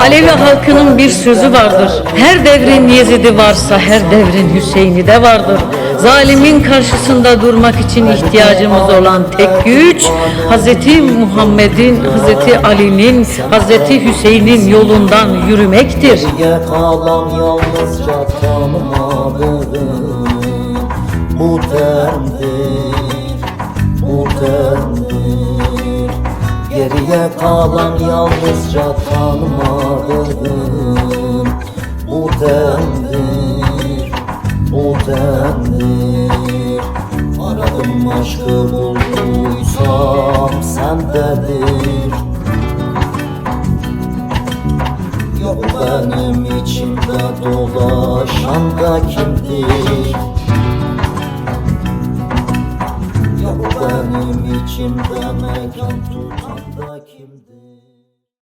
Alevi halkının bir sözü vardır. Her devrin Yezid'i varsa her devrin Hüseyin'i de vardır. Zalimin karşısında durmak için ihtiyacımız olan tek güç Hz. Muhammed'in, Hz. Ali'nin, Hz. Hüseyin'in yolundan yürümektir. Bu tendir Geriye kalan yalnızca tanımadığım Bu tendir, bu tendir Aradım aşkı bulduysam sendedir. Yok benim içimde dolaşan da kimdir? Yok benim içimde mekan tutan da kimdir